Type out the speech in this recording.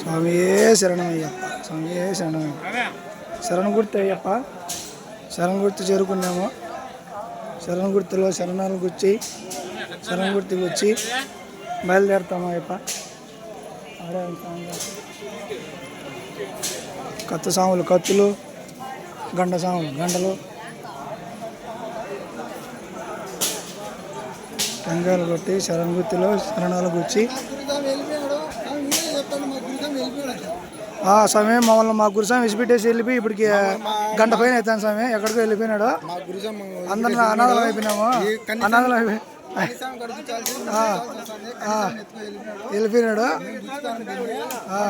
స్వామియే శరణమయ్యప్ప స్వామియే శరణమయ్య శరణ గుర్తు అయ్యప్ప శరణ గుర్తు చేరుకున్నాము. శరణ గుర్తులో శరణాలు గుర్చి శరణ గుర్తుకి వచ్చి బయలుదేరుతాము అయ్యప్ప. కత్త సాములు కత్తులు గండ సాములు గండలు. టెంకాయలు కొట్టి శరణ గుర్తులో శరణాలు గుచ్చి ఆ సమయం మమ్మల్ని మా గురుస్వామి విసిపెట్టేసి వెళ్ళిపోయి ఇప్పటికి గంట పైన అవుతాను స్వామి. ఎక్కడికో వెళ్ళిపోయినాడు. మా గురుజమ్మ అందరం అనాథలు అయిపోయినాము. అనాథలు అయిపోయి వెళ్ళిపోయినాడు. ఆ,